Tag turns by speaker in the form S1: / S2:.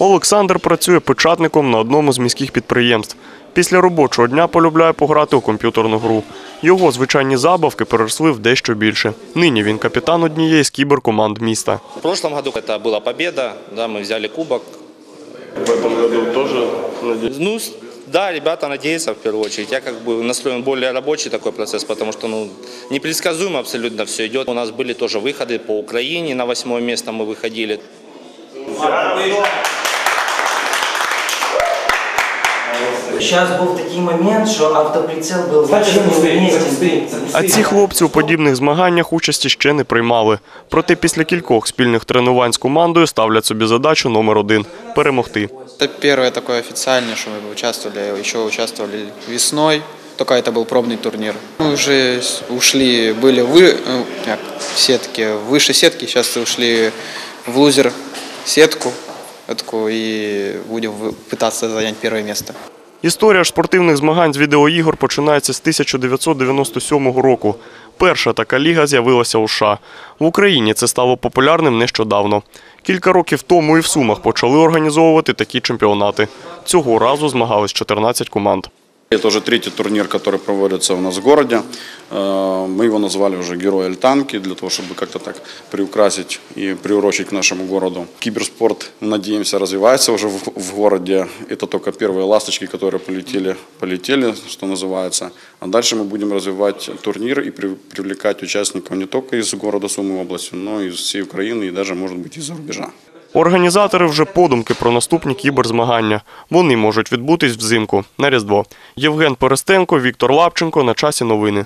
S1: Олександр працює печатником на одному з міських підприємств. Після робочого дня полюбляє пограти у комп'ютерну гру. Його звичайні забавки переросли в дещо більше. Нині він капітан однієї з кіберкоманд міста.
S2: В прошлом году это была победа, да, мы взяли кубок.
S1: В цьому году теж
S2: Ну, с- да, ребята надеются в первую очередь. Я как бы настроен более рабочий такой процесс, потому что ну, непредсказуемо абсолютно все идет. У нас были тоже выходы по Украине, на восьмое место мы выходили.
S3: Сейчас був такий момент, що автоприцел був вообще неуместен.
S1: А ці хлопці у подібних змаганнях участі ще не приймали. Проте після кількох спільних тренувань з командою ставлять собі задачу номер один перемогти.
S4: Это первое такое официальное, что мы участвовали, еще участвовали весной, только это был пробный турнир. Мы уже с- ушли, были вы, э, как, в сетке, выше сетки, сейчас ушли в лузер сетку такую, и будем вы- пытаться занять первое место.
S1: Історія ж спортивних змагань з відеоігор починається з 1997 року. Перша така ліга з'явилася у США. В Україні це стало популярним нещодавно. Кілька років тому і в Сумах почали організовувати такі чемпіонати. Цього разу змагались 14 команд.
S5: Это уже третий турнир, который проводится у нас в городе. Э, Мы его назвали уже «Герой Альтанки», для того, чтобы как-то так приукрасить и приурочить к нашему городу. Киберспорт, надеемся, развивается уже в, в городе. Это только первые ласточки, которые полетели, полетели, что называется. А дальше мы будем развивать турнир и при- привлекать участников не только из города Сумы области, но и из всей Украины и даже, может быть, из-за рубежа.
S1: Організатори вже подумки про наступні кіберзмагання. Вони можуть відбутись взимку на Різдво. Євген Перестенко, Віктор Лапченко. На часі новини.